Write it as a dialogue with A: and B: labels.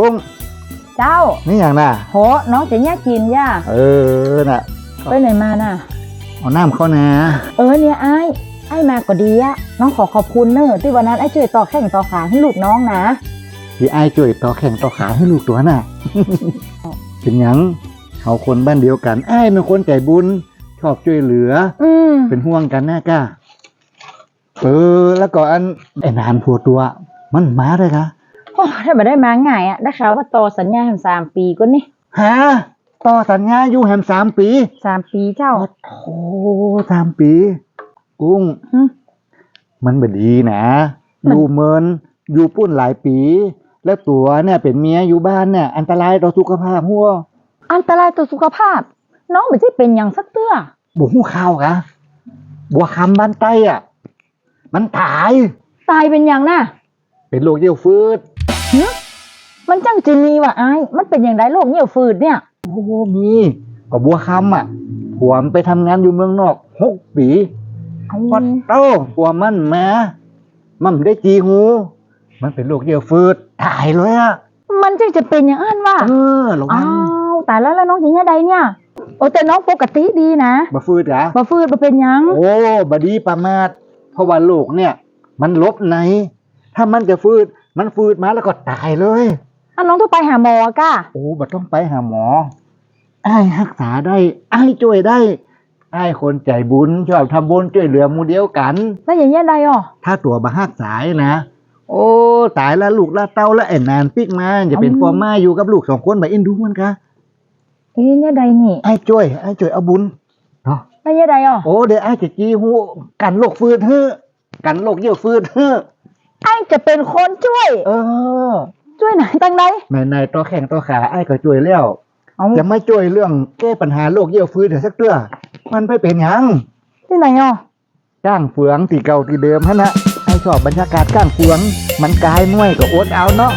A: กุ้ง
B: เจ้า
A: นี่อย่างน่ะ
B: โห น้องจะแยกกินย่า
A: เออน่ะ
B: ไปไหนมาน่ะ
A: เอาน้ำเข้านะ
B: เออเนี่ยไอ้ายไอ้ายมาก็ดีอะน้องขอขอบคุณเนอะที่วันนั้นไอ้ช่วยต่อแข้งต่อขาให้ลูกน้องนะ
A: ที่ไอ้ายช่วยต่อแข่งต่อขาให้ลูกตัวน่ะ เป็นหยังเขาคนบ้านเดียวกันไอ้ายเป็นคนใจบุญ ชอบช่วยเหลือ
B: อืม
A: เป็นห่วงกันแน่ก้าเออแล้วก็อันไอ้นานผัวตัว มันมาเลยคะ
B: โอ้ถ้ามาได้มาง่ายอะได้ข่าวว่าต่อสัญญาแห่งสามปีก็นี่
A: ฮะต่อสัญญาอยู่แฮมสามปี
B: สามปีเจ้า
A: โอ้สามปี กุ้ง
B: หึ
A: มันบดีนะ
B: มัน
A: อยู่เมินอยู่ปุ้นหลายปี แล้วตัวเนี่ยเป็นเมียอยู่บ้านเนี่ย อันตรายต่อสุขภาพหัว
B: อันตรายต่อสุขภาพ น้องไม่ใช่เป็นอย่างสักเตื้อ
A: บุหูข้าวกะบัวคำบ้านใต้อะ มันตาย
B: ตายเป็นอย่างน่ะ
A: เป็นโรคเยี่ยวฟืด
B: หึมันจังจะมีว่ะไอ้ายมันเป็นอย่างไรโรคเหี่ยวฝืดเนี่ย
A: โอ้โหมีก็บัวคำอะผัวมันไปทำงานอยู่เมืองนอกหกปีพอโตผัวมันมามันไม่ได้จีหู มันเป็นโรคเยี่ยวฟืดตายเลยอะ
B: มันจังจะเป็นอย่างอันว่ะ
A: เออระวั
B: อ้างวตายแล้วแล้วน้องจะยังไงเนี่ยโอ้แต่น้องปกติดีนะ
A: มาฟืดกะ
B: บ่ฟืดบ่เป็นหยัง
A: โอ้บดีประมาทเพราะว่าโรคเนี่ย มันลบใน ถ้ามันจะฟืด มันฟืดมาแล้วก็ตายเลย
B: อะน้องต้องไปหาหมอก้า
A: โอ้บัต้องไปหาหมอไอ้ายรักษาได้ไอ้ายช่วยได้ไอ้ายคนใจบุญชอบทำบุญช่วยเหลือหมูเดียวกัน
B: แล้วอย่างเงี้ยใดอะ
A: ถ้าตัวบาหักสายนะ โอ้ตายแล้วลูกละเต้าแล้วไอ้นานปิกมาจะเป็นพ่อมาอยู่กับลูกสองคนแบบอินดูมันคะ
B: เอ้ยเนี่ยใดนี่
A: ไอ้ายช่วยไอ้ายช่วยเอาบุญเนาะ
B: แล้วเนี่ยใดอะ
A: โอ้เดี๋ยวไอ้ายจะจี้หูกันโรคฟืดเฮ้อกันโรคเยี่ยวฟืดเฮ้อ
B: ไอ้จะเป็นคนช่วย
A: เออ
B: ช่วยไหนตั้งใด
A: แม่นายต่อแข่งต่อขาไอ้ายก็ช่วยแล้ว
B: เอา
A: จะไม่ช่วยเรื่องแก้ปัญหาโรคเยี่ยวฟืดเดี๋ยวสักเตื้อมันไม่เป็นหยัง
B: ที่ไหนอะ
A: ก้างเฟืองที่เก่าที่เดิมฮะนะไอ้ชอบบรรยากาศก้างเฟือง มันกายน่วยก็อดเอาเนาะ